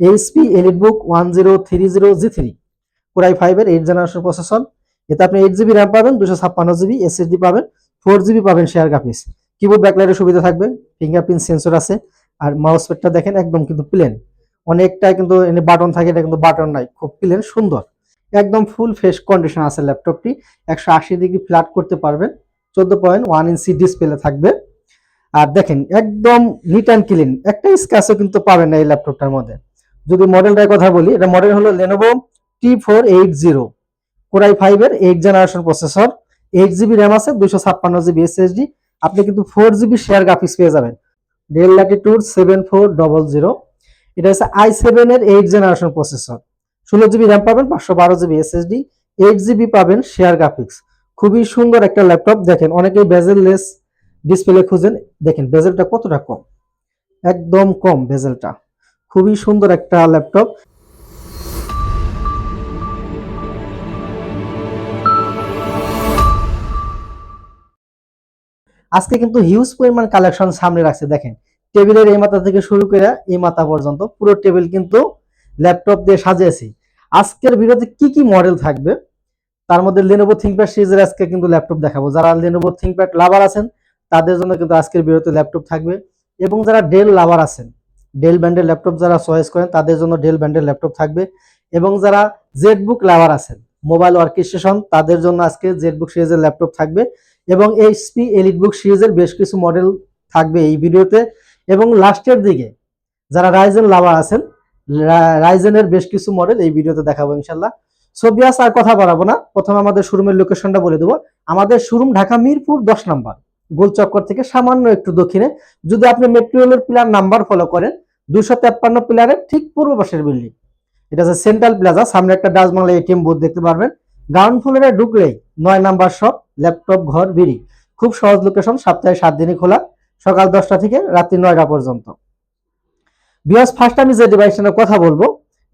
HP EliteBook one zero three zero G three core i ফাইভের eight generation processor এতে আপনি eight GB RAM পাবেন দুশো ছাপ্পান্ন জিবি এসএসডি পাবেন ফোর জিবি পাবেন শেয়ার গ্রাফিক্স কিবোর্ড ব্যাকলাইটের সুবিধা থাকবে ফিঙ্গারপ্রিন্ট সেন্সর আছে, আর মাউস প্যাডটা দেখেন একদম কিন্তু প্লেন অনেকটা কিন্তু এনে বাটন থাকে, এটা কিন্তু বাটন নাই, খুব প্লেন সুন্দর। একদম ফুল ফ্রেশ কন্ডিশন আছে ল্যাপটপটি একশো আশি ডিগ্রি ফ্ল্যাট করতে পারবেন, চোদ্দ পয়েন্ট ওয়ান ইঞ্চি ডিসপ্লে থাকবে। আর দেখেন, একদম নিট অ্যান্ড ক্লিন একটা স্ক্যাচও কিন্তু পাবেন না এই ল্যাপটপটার মধ্যে। যদি মডেলটার কথা বলি, এটা মডেল হলো Lenovo T four eight zero core i ফাইভের eight generation processor eight GB RAM আছে দুশো ছাপ্পান্ন জিবি এসএসডি আপনি কিন্তু ফোর জিবি শেয়ার গ্রাফিক্স পেয়ে যাবেন। Dell Latitude seven four double zero এটা হচ্ছে আই সেভেন এর এইট জেনারেশন প্রসেসর ষোলো জিবি র্যাম পাবেন, পাঁচশো বারো জিবি এসএসডি এইট জিবি পাবেন শেয়ার গ্রাফিক্স খুবই সুন্দর একটা ল্যাপটপ দেখেন অনেকেই বেজেললেস ডিসপ্লে খুঁজেন, দেখেন বেজেলটা কতটা কম। একদম কম বেজেলটা খুবই সুন্দর একটা ল্যাপটপ আজকে কিন্তু হিউজ পরিমাণ কালেকশন সামনে রাখছে, দেখেন। টেবিলের এই মাথা থেকে শুরু করে এই মাথা পর্যন্ত পুরো টেবিল কিন্তু ল্যাপটপ দিয়ে সাজিয়েছি। আজকের ভিডিওতে কি কি মডেল থাকবে? তার মধ্যে লেনোভো থিঙ্কপ্যাড সিরিজের আজকে কিন্তু ল্যাপটপ দেখাবো। যারা লেনোভো থিঙ্কপ্যাড লাভার আছেন, তাদের জন্য কিন্তু আজকের ভিডিওতে ল্যাপটপ থাকবে। এবং যারা ডেল লাভার আছেন ডেল ব্র্যান্ডের ল্যাপটপ যারা চয়েস করেন, তাদের জন্য ডেল ব্র্যান্ডের ল্যাপটপ থাকবে। এবং যারা জেটবুক লাভার আছেন মোবাইল ওয়ার্ক স্টেশন তাদের জন্য আজকে জেটবুক সিরিজের ল্যাপটপ থাকবে। এবং এই এইচপি এলিটবুক সিরিজের বেশ কিছু মডেল থাকবে এই ভিডিওতে এবং লাস্টের দিকে যারা রাইজেন লাভার আছেন রাইজেনের বেশ কিছু মডেল এই ভিডিওতে দেখাবো ইনশাল্লাহ সোবিয়াস আর কথা বাড়াবো না। প্রথমে আমাদের শোরুমের লোকেশনটা বলে দেবো। আমাদের শোরুম ঢাকা মিরপুর দশ নাম্বার গোল চক্কর থেকে সামান্য একটু দক্ষিণে। যদি আপনি মেট্রোলের পিলার নাম্বার ফলো করেন দুশো তেপ্পান্ন পিলারের ঠিক পূর্ব পাশের বিল্ডিং। এটা হচ্ছে সেন্ট্রাল প্লাজা সামনে একটা ডাচ এটিএম দেখতে পারবেন। গ্রাউন্ড ফ্লোরে ঢুকলেই নয় নাম্বার শপ ল্যাপটপ ঘর, বিড়ি। খুব সহজ লোকেশন সপ্তাহে সাত দিনই খোলা, সকাল দশটা থেকে রাত্রি নয়টা পর্যন্ত। ফার্স্ট আমি যে ডিভাইসটার কথা বলব,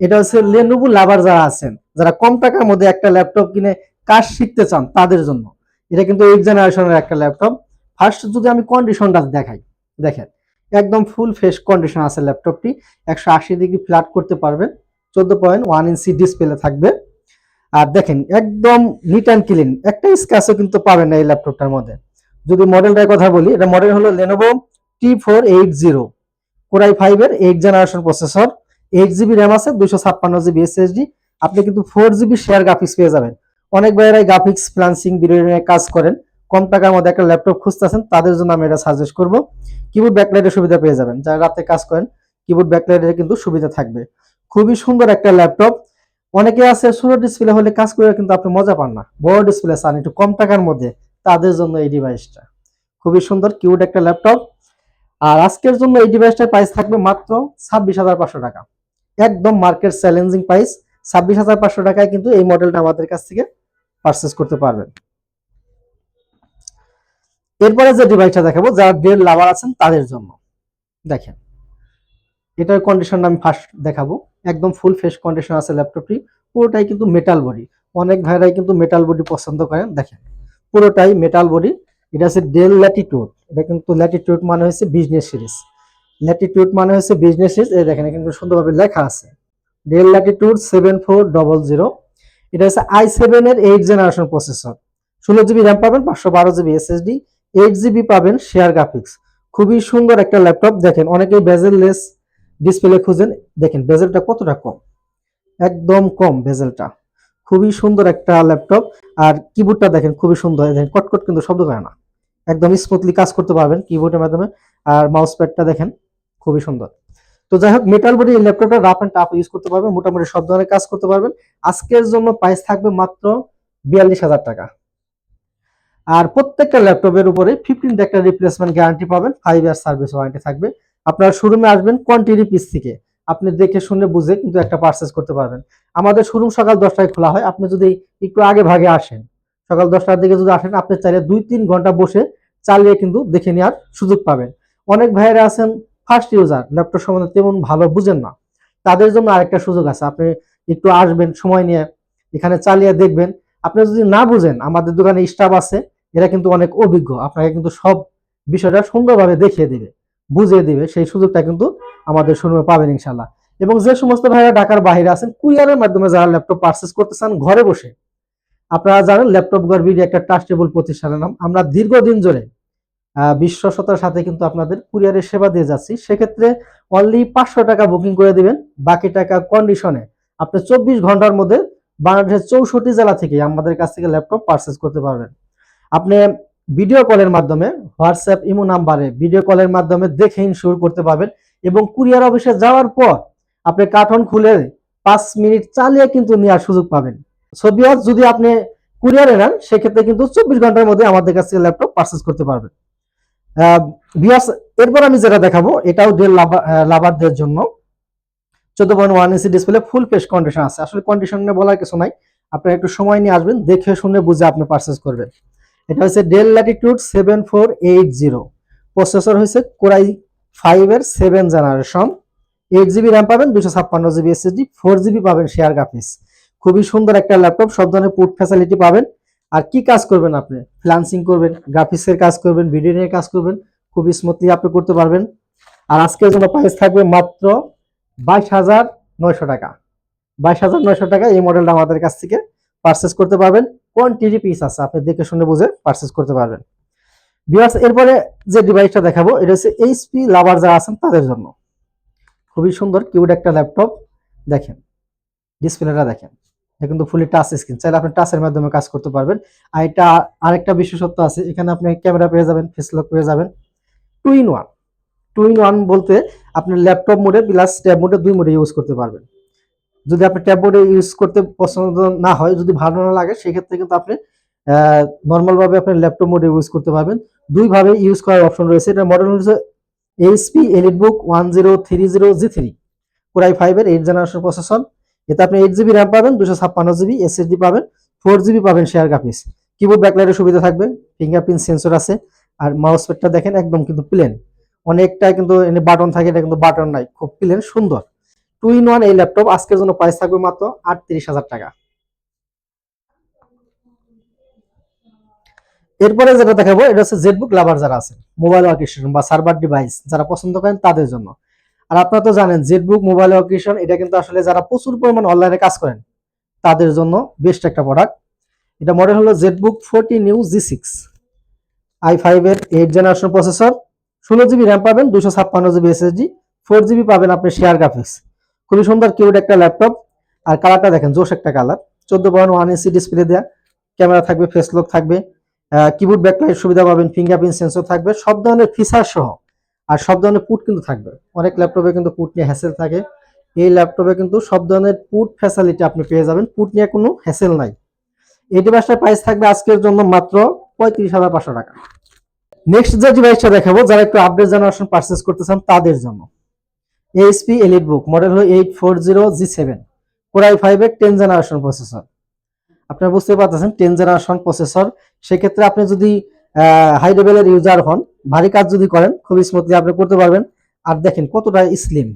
এটা হচ্ছে লেনোভো লাভার যারা আছেন, যারা কম টাকার মধ্যে একটা ল্যাপটপ কিনে কাজ শিখতে চান তাদের জন্য। এটা কিন্তু এইট জেনারেশনের একটা ল্যাপটপ ফার্স্ট যদি আমি কন্ডিশনটা দেখাই, দেখেন একদম ফুল ফ্রেশ কন্ডিশন আছে ল্যাপটপটি একশো আশি ডিগ্রি ফ্ল্যাট করতে পারবেন। চোদ্দ পয়েন্ট ওয়ান ইঞ্চি ডিসপ্লে থাকবে। আর দেখেন, একদম নিট অ্যান্ড ক্লিন একটা স্ক্যাচও কিন্তু পাবেন না এই ল্যাপটপটার মধ্যে। যদি মডেলটার কথা বলি, এটা মডেল হলো Lenovo T four eight zero core i ফাইভের eight generation processor eight GB RAM আছে দুশো ছাপ্পান্ন জিবি এসএসডি আপনি কিন্তু ফোর জিবি শেয়ার গ্রাফিক্স পেয়ে যাবেন। অনেক ভাইয়েরাই গ্রাফিক্স ফ্লান্সিং ভিডিও কাজ করেন। কম টাকার মধ্যে একটা ল্যাপটপ খুঁজতেছেন, তাদের জন্য আমি এটা সাজেস্ট করব। কিবোর্ড ব্যাকলাইটের সুবিধা পেয়ে যাবেন। যারা রাতে কাজ করেন কিবোর্ড ব্যাকলাইটের কিন্তু সুবিধা থাকবে। খুবই সুন্দর একটা ল্যাপটপ। অনেকে আছে, ছোট ডিসপ্লে হলে কাজ করে কিন্তু আপনি মজা পান না। বড় ডিসপ্লে চান, একটু কম টাকার মধ্যে। তাদের জন্য এই ডিভাইসটা খুবই সুন্দর কিউট একটা ল্যাপটপ। আর আজকের জন্য এই ডিভাইসটার প্রাইস থাকবে মাত্র ছাব্বিশ হাজার পাঁচশো টাকা। একদম মার্কেট চ্যালেঞ্জিং প্রাইস ছাব্বিশ হাজার পাঁচশো টাকায় কিন্তু এই মডেলটা আমাদের কাছ থেকে পারচেস করতে পারবেন। এরপরে যে ডিভাইসটা দেখাবো, যারা ডেল লাভার আছেন তাদের জন্য। দেখেন, এটার কন্ডিশনটা আমি ফার্স্ট দেখাবো। একদম ফুল ফেস কন্ডিশন আছে ল্যাপটপটি পুরোটাই কিন্তু মেটাল বডি অনেক ভাইরাই কিন্তু মেটাল বডি পছন্দ করেন। দেখেন, পুরোটাই মেটাল বডি এটা হচ্ছে ডেল ল্যাটিটিউড এটা কিন্তু ল্যাটিটিউড মানে হচ্ছে বিজনেস সিরিজ ল্যাটিটিউড মানে হচ্ছে বিজনেস সিরিজ এই দেখেন কিন্তু সুন্দরভাবে লেখা আছে। Dell Latitude seven four double zero এটা হচ্ছে আই সেভেন এর এইট জেনারেশন প্রসেসর ষোলো জিবি র্যাম পাবেন, পাঁচশো বারো জিবি এসএসডি এইট জিবি পাবেন শেয়ার গ্রাফিক্স খুবই সুন্দর একটা ল্যাপটপ দেখেন, অনেকেই বেজেললেস ডিসপ্লে খুঁজেন। দেখেন বেজেলটা কতটা কম? একদম কম বেজেলটা খুবই সুন্দর একটা ল্যাপটপ আর কিবোর্ডটা দেখেন, খুবই সুন্দর। দেখেন, কটকট কিন্তু শব্দ করে না। একদম স্মুথলি কাজ করতে পারবেন কিবোর্ডের মাধ্যমে। আর মাউস প্যাডটা দেখেন, খুবই সুন্দর। তো যাই হোক মেটাল বডি ল্যাপটপটা রাফ অ্যান্ড টাফ ইউজ করতে পারবেন। মোটামুটি সব ধরনের কাজ করতে পারবেন। আজকের জন্য প্রাইস থাকবে মাত্র বিয়াল্লিশ হাজার টাকা। আর প্রত্যেকটা ল্যাপটপের উপরে ফিফটিন একটা রিপ্লেসমেন্ট গ্যারান্টি পাবেন ফাইভ ইয়ার সার্ভিস ওয়ারেন্টি থাকবে। আপনার শোরুমে আসবেন কোয়ান্টিটি পিস থেকে। আপনি দেখে শুনে বুঝে কিন্তু একটা পারচেস করতে পারবেন। আমাদের শোরুম সকাল দশটায় খোলা হয়, আপনি যদি একটু আগে ভাগে আসেন, সকাল দশটার দিকে যদি আসেন, আপনি চাইলে দুই তিন ঘণ্টা বসে চালিয়ে কিন্তু দেখে নেওয়ার সুযোগ পাবেন। অনেক ভাইয়েরা আছেন ফার্স্ট ইউজার ল্যাপটপ সম্বন্ধে তেমন ভালো বুঝেন না। তাদের জন্য আরেকটা সুযোগ আছে, আপনি একটু আসবেন, সময় নিয়ে এখানে চালিয়ে দেখবেন। আপনি যদি না বুঝেন, আমাদের দোকানে স্টাফ আছে এরা কিন্তু অনেক অভিজ্ঞ। আপনাকে কিন্তু সব বিষয়টা সুন্দরভাবে দেখিয়ে দিবে বুঝিয়ে দিবে। সেই সুযোগটা কিন্তু আমাদের শোরুমে পাবেন ইনশাল্লাহ এবং যে সমস্ত ভাইরা ঢাকার বাইরে আছেন কুরিয়ারের মাধ্যমে যারা ল্যাপটপ পারচেস করতে চান ঘরে বসে আপনারা জানেন ল্যাপটপ গর্বির একটা ট্রাস্টেবল প্রতিষ্ঠানের নাম আমরা দীর্ঘদিন ধরে আহ, বিশ্বস্ততার সাথে কিন্তু আপনাদের কুরিয়ারের সেবা দিয়ে যাচ্ছি। সেক্ষেত্রে অনলি পাঁচশো টাকা বুকিং করে দিবেন। বাকি টাকা কন্ডিশনে আপনি চব্বিশ ঘণ্টার মধ্যে বাংলাদেশের চৌষট্টি জেলা থেকে আমাদের কাছ থেকে ল্যাপটপ পারচেস করতে পারবেন। আপনি ভিডিও কলের মাধ্যমে হোয়াটসঅ্যাপ ইমো নাম্বারে ভিডিও কলের মাধ্যমে দেখে ইনশিওর করতে পারবেন এবং কুরিয়ার অফিসে যাওয়ার পর আপনি কার্টন খুলে পাঁচ মিনিট চালিয়ে কিন্তু নেওয়ার সুযোগ পাবেন। সোভিয়াত যদি আপনি কুরিয়ারে নেন, সেক্ষেত্রে কিন্তু চব্বিশ ঘণ্টার মধ্যে আমাদের কাছ থেকে ল্যাপটপ পারচেস করতে পারবেন। বিয়াস এরপর আমি যেটা দেখাবো, এটাও ডেল লাভারদের জন্য। চোদ্দ point one inch display full face condition আছে। আসলে কন্ডিশন বলার কিছু নাই। আপনারা একটু সময় নিয়ে আসবেন, দেখে শুনে বুঝে আপনি পারচেস করবেন। এটা হচ্ছে Dell Latitude seven four eight zero processor হয়েছে কোরাই ফাইভ এর seven generation eight GB RAM পাবেন দুশো ছাপ্পান্ন জিবি এসএসডি ফোর জিবি পাবেন শেয়ার গ্রাফিক্স খুবই সুন্দর একটা ল্যাপটপ সব ধরনের পুট ফ্যাসিলিটি পাবেন। আর কি কাজ করবেন আপনি? ফ্লান্সিং করবেন গ্রাফিক্সের কাজ করবেন ভিডিও নিয়ে কাজ করবেন, খুবই স্মুথলি আপনি করতে পারবেন। আর আজকের জন্য প্রাইস থাকবে মাত্র বাইশ হাজার নয়শো টাকা। বাইশ হাজার নয়শো টাকা এই মডেলটা আমাদের কাছ থেকে পারচেস করতে পারবেন। কোয়ান্টিটি পিস আছে? আপনি দেখে শুনে বুঝে পারচেস করতে পারবেন। বিয়ার্স এরপরে যে ডিভাইসটা দেখাবো, এটা হচ্ছে এইচপি লাভার যারা আছেন তাদের জন্য। খুবই সুন্দর কিউড একটা ল্যাপটপ দেখেন ডিসপ্লেটা দেখেন। এটা কিন্তু ফুলি টাচ স্ক্রিন চাইলে আপনি টাচের মাধ্যমে কাজ করতে পারবেন। আর এটা, আরেকটা বিশেষত্ব আছে, এখানে আপনি ক্যামেরা পেয়ে যাবেন ফেস লক পেয়ে যাবেন। Two in one two in one বলতে আপনি ল্যাপটপ মোডে প্লাস ট্যাব মোডে দুই মোডে ইউজ করতে পারবেন। যদি আপনি ট্যাব মোডে ইউজ করতে পছন্দ না হয়, যদি ভালো না লাগে, সেক্ষেত্রে কিন্তু আপনি নর্মাল ভাবে আপনি ল্যাপটপ মোডে ইউজ করতে পারবেন। দুইভাবে ইউজ করার অপশন রয়েছে। এটা মডেল হচ্ছে HP Elite Book one zero three zero G three core i ফাইভের এইট জেনারেশন প্রসেসর এতে আপনি এইট জিবি র্যাম পাবেন দুশো ছাপ্পান্ন জিবি এসএসডি পাবেন ফোর জিবি পাবেন শেয়ার গ্রাফিক্স কিবোর্ড ব্যাকলাইটের সুবিধা থাকবে ফিঙ্গারপ্রিন্ট সেন্সর আছে, আর মাউস প্যাডটা দেখেন একদম কিন্তু প্লেন অনেকটা কিন্তু বাটন থাকে, এটা কিন্তু বাটন নাই, খুব প্লেন সুন্দর। টু ইন ওয়ান এই ল্যাপটপ আজকের জন্য প্রাইস থাকবে মাত্র আটত্রিশ হাজার টাকা। এরপরে যেটা দেখাবো, এটা হচ্ছে জেটবুক লাভার যারা আছেন মোবাইল ওয়ার্কেশন বা সার্ভার ডিভাইস যারা পছন্দ করেন তাদের জন্য। আর আপনারা তো জানেন জেটবুক মোবাইল ওয়ার্কেশন এটা কিন্তু আসলে যারা প্রচুর পরিমাণ অনলাইনে কাজ করেন, তাদের জন্য বেস্ট একটা প্রোডাক্ট এটা মডেল হলো ZBook forty new G six I five এর এইট জেনারেশন প্রসেসর ষোলো জিবি র্যাম পাবেন, দুশো ছাপ্পান্ন জিবি এসএসডি ফোর জিবি পাবেন আপনি শেয়ার গ্রাফিক্স খুবই সুন্দর কিউট একটা ল্যাপটপ আর কালারটা দেখেন, জোশ একটা কালার চোদ্দ পয়েন্ট ওয়ান ইঞ্চি ডিসপ্লে দেওয়া ক্যামেরা থাকবে ফেস লক থাকবে। কিবোর্ড ব্যাকলাইট সুবিধা পাবেন ফিঙ্গারপ্রিন্ট সেন্সর থাকবে। সব ধরনের ফিচার সহ। আর সব ধরনের পুট কিন্তু থাকবে। অনেক ল্যাপটপে কিন্তু পুট নিয়ে হ্যাসেল থাকে। এই ল্যাপটপে কিন্তু সব ধরনের পুট ফ্যাসিলিটি আপনি পেয়ে যাবেন। পুট নিয়ে কোনো হ্যাসেল নাই। এই ডিভাইসটার প্রাইস থাকবে আজকের জন্য মাত্র পঁয়ত্রিশ হাজার পাঁচশো টাকা। নেক্সট যে ডিভাইসটা দেখাবো, যারা একটু আপডেট জেনারেশন পারচেস করতে চান, তাদের জন্য। এইচপি এলিট বুক মডেল হলো eight four zero G seven core i five এর টেন জেনারেশন প্রসেসর আপনারা বুঝতে পারতেছেন টেন জেনারেশন প্রসেসর সেক্ষেত্রে আপনি যদি হাই লেভেলের ইউজার হন, ভারী কাজ যদি করেন খুবই স্মুথলি আপনি করতে পারবেন। আর দেখেন কতটা স্লিম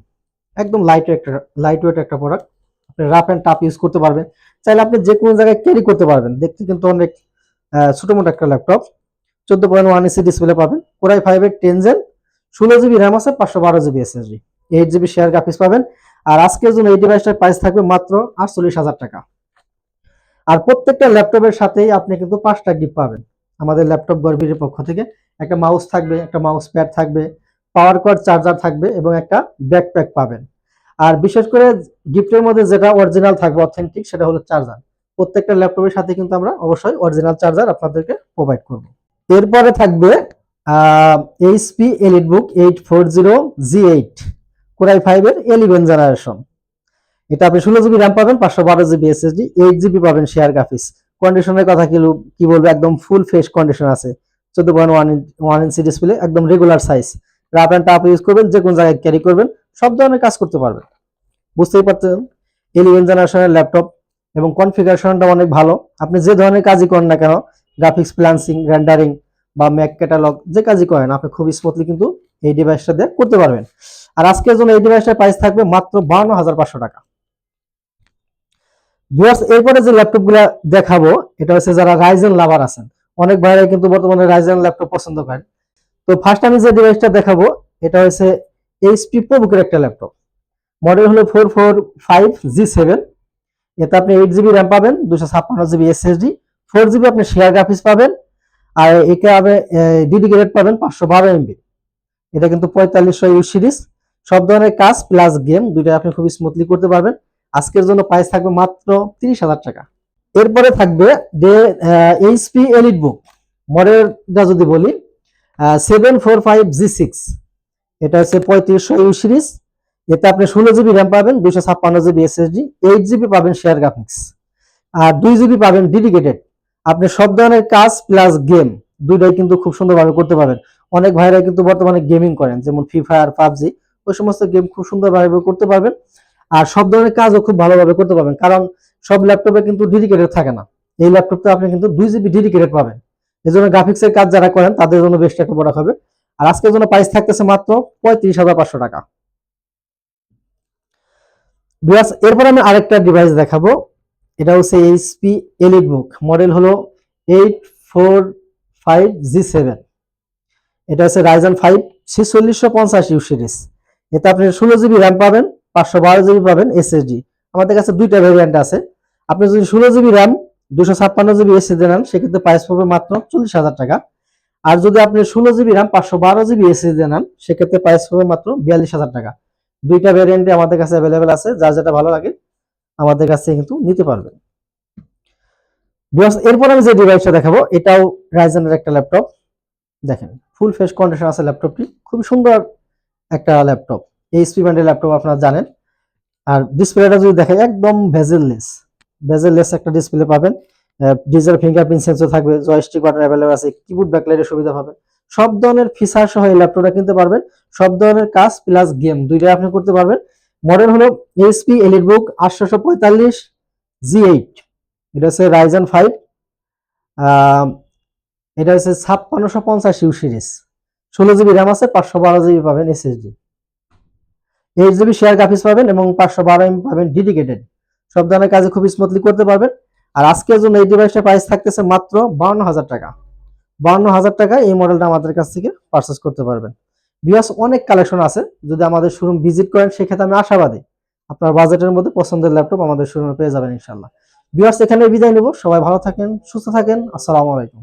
একদম লাইট একটা লাইট ওয়েট একটা প্রোডাক্ট আপনি রাফ অ্যান্ড টাফ ইউজ করতে পারবেন। চাইলে আপনি যে কোনো জায়গায় ক্যারি করতে পারবেন। দেখতে কিন্তু অনেক ছোটো মোটো একটা ল্যাপটপ চোদ্দ পয়েন্ট ওয়ান ইসি ডিসপ্লে পাবেন। কোরাই ফাইভের টেন জেন ষোলো জিবি র্যাম আছে, পাঁচশো বারো GB SSD eight GB share graphics পাবেন। আর আজকের জন্য এই ডিভাইসটার প্রাইস থাকবে মাত্র আটচল্লিশ হাজার টাকা। আর প্রত্যেকটা ল্যাপটপের সাথেই আপনি কিন্তু পাঁচটা গিফট পাবেন। আমাদের ল্যাপটপ গর্বির পক্ষ থেকে একটা মাউস থাকবে, একটা মাউস প্যাড থাকবে পাওয়ার কর্ড চার্জার থাকবে এবং একটা ব্যাকপ্যাক পাবেন। আর বিশেষ করে গিফটের মধ্যে যেটা অরিজিনাল থাকবে অথেন্টিক সেটা হলো চার্জার প্রত্যেকটা ল্যাপটপের সাথে কিন্তু আমরা অবশ্যই অরিজিনাল চার্জার আপনাদেরকে প্রোভাইড করব। এরপরে থাকবে HP elite book eight four zero G eight core i ফাইভের এলিভেন জেনারেশন এটা আপনি ষোলো জিবি র্যাম পাবেন, পাঁচশো বারো জিবি এসএসডি এইট জিবি পাবেন শেয়ার গ্রাফিক্স কন্ডিশনের কথা কি কি বলব? একদম ফুল ফ্রেশ কন্ডিশন আছে। চোদ্দ point one one inch display একদম regular size rough and tough use করবেন যে কোনো জায়গায় ক্যারি করবেন, সব ধরনের কাজ করতে পারবেন। বুঝতেই পারছেন? ইলেভেন জেনারেশনের ল্যাপটপ এবং কনফিগারেশনটা অনেক ভালো। আপনি যে ধরনের কাজই করেন না কেন গ্রাফিক্স প্ল্যান্সিং রেন্ডারিং বা ম্যাক ক্যাটালগ যে কাজই করেন, আপনি খুব স্মুথলি কিন্তু এই ডিভাইসটা দিয়ে করতে পারবেন। আর আজকের জন্য এই ডিভাইসটার প্রাইস থাকবে মাত্র বান্ন হাজার পাঁচশো টাকা। ভিউয়ার্স এরপরে যে ল্যাপটপগুলা দেখাবো, এটা হচ্ছে যারা রাইজেন লাভার আছেন। অনেক ভাইরা কিন্তু বর্তমানে রাইজেন ল্যাপটপ পছন্দ করেন। তো ফার্স্ট আমি যে ডিভাইসটা দেখাবো, এটা হচ্ছে এইচপি প্রবুকের একটা ল্যাপটপ মডেল হলো four four five G seven এতে আপনি এইট জিবি র্যাম পাবেন দুশো ছাপ্পান্ন জিবি এসএসডি ফোর জিবি আপনি শেয়ার গ্রাফিক্স পাবেন, আর একে আপনি ডেডিকেটেড পাবেন পাঁচশো বারো এমবি এটা কিন্তু পঁয়তাল্লিশশো ইউ সিরিজ সব ধরনের কাজ প্লাস গেম দুইটা আপনি খুব স্মুথলি করতে পারবেন। আজকের জন্য প্রাইস থাকবে মাত্র তিরিশ হাজার টাকা। এরপরে থাকবে ডে এইচপি এলিট বুক মডেলটা যদি বলি seven four five G six এটা হচ্ছে পঁয়ত্রিশশো ইউ সিরিজ এতে আপনি ষোলো জিবি র্যাম পাবেন দুশো ছাপ্পান্ন জিবি এসএসডি এইট জিবি পাবেন শেয়ার গ্রাফিক্স আর দুই জিবি পাবেন ডেডিকেটেড আপনি সব ধরনের কাজ প্লাস গেম দুইটাই কিন্তু খুব সুন্দরভাবে করতে পারবেন। অনেক ভাইরা কিন্তু বর্তমানে গেমিং করেন, যেমন ফ্রি ফায়ার পাবজি। ওই সমস্ত গেম খুব সুন্দরভাবে করতে পারবেন। আর সব ধরনের কাজও খুব ভালোভাবে করতে পারবেন। কারণ সব ল্যাপটপে কিন্তু ডেডিকেটেড থাকে না। এই ল্যাপটপটা আপনি কিন্তু দুই জিবি ডেডিকেটেড পাবেন। এই জন্য গ্রাফিক্সের কাজ যারা করেন, তাদের জন্য বেস্ট একটা প্রোডাক্ট হবে। আর আজকের জন্য প্রাইস থাকতেছে মাত্র পঁয়ত্রিশ হাজার পাঁচশো টাকা। বিয়াস এরপর আমি আরেকটা ডিভাইস দেখাবো। এটা হচ্ছে এইচপি এলিট বুক মডেল হলো eight four five G seven এটা হচ্ছে রাইজন ফাইভ ছিচল্লিশশো পঞ্চাশ ইউ সিরিজ এতে আপনি ষোলো জিবি র্যাম পাবেন, পাঁচশো বারো জিবি পাবেন এসএসডি আমাদের কাছে দুইটা ভেরিয়েন্ট আছে। আপনি যদি ষোলো জিবি র্যাম দুশো ছাপ্পান্ন জিবি এসএসডি নেন, সেক্ষেত্রে প্রাইস পাবে মাত্র চল্লিশ হাজার টাকা। আর যদি আপনি ষোলো জিবি র্যাম পাঁচশো বারো জিবি এসএসডি নেন, সেক্ষেত্রে প্রাইস পাবে মাত্র বিয়াল্লিশ হাজার টাকা। দুইটা ভ্যারিয়েন্টে আমাদের কাছে অ্যাভেলেবেল আছে, যার যেটা ভালো লাগে, আমাদের কাছে কিন্তু নিতে পারবেন। এরপর আমি যে ডিভাইসটা দেখাবো, এটাও রাইজেনের একটা ল্যাপটপ দেখেন ফুল ফেস কন্ডিশন আছে ল্যাপটপটি খুবই সুন্দর একটা ল্যাপটপ এইচপি ব্র্যান্ডের ল্যাপটপ আপনারা জানেন। আর ডিসপ্লেটা যদি দেখেন, একদম ভেজেললেস ভেজেললেস একটা ডিসপ্লে পাবেন। ডিজিটাল ফিঙ্গারপ্রিন্ট সেন্সর থাকবে জয়স্টিক বাটন অ্যাভেলেবল আছে কিবোর্ড ব্যাকলাইটের সুবিধা পাবেন। সব ধরনের ফিচার সহ এই ল্যাপটপটা কিনতে পারবেন। সব ধরনের কাজ প্লাস গেম দুইটাই আপনি করতে পারবেন। মডেল হলো এইচপি এলিট বুক আটশোশো পঁয়তাল্লিশ জি এইট এটা হচ্ছে রাইজন ফাইভ এটা হচ্ছে ছাপ্পান্নশো পঞ্চাশ ইউ সিরিজ ষোলো জিবি র্যাম আছে, পাঁচশো বারো জিবি পাবেন SSD eight GB share graphics পাবেন এবং পাঁচশো বারো এম পাবেন ডেডিকেটেড সব ধরনের কাজে খুব স্মুথলি করতে পারবেন। আর আজকের জন্য এই ডিভাইসটার প্রাইস থাকতেছে মাত্র বাউন্ন হাজার টাকা। বাউন্ন হাজার টাকা এই মডেলটা আমাদের কাছ থেকে পারচেস করতে পারবেন। বিয়াস অনেক কালেকশন আছে। যদি আমাদের শোরুম ভিজিট করেন, সেক্ষেত্রে আমি আশাবাদী আপনার বাজেটের মধ্যে পছন্দের ল্যাপটপ আমাদের শোরুমে পেয়ে যাবেন ইনশাল্লাহ বিয়াস এখানে বিদায় নেব। সবাই ভালো থাকেন, সুস্থ থাকেন। আসসালামু আলাইকুম।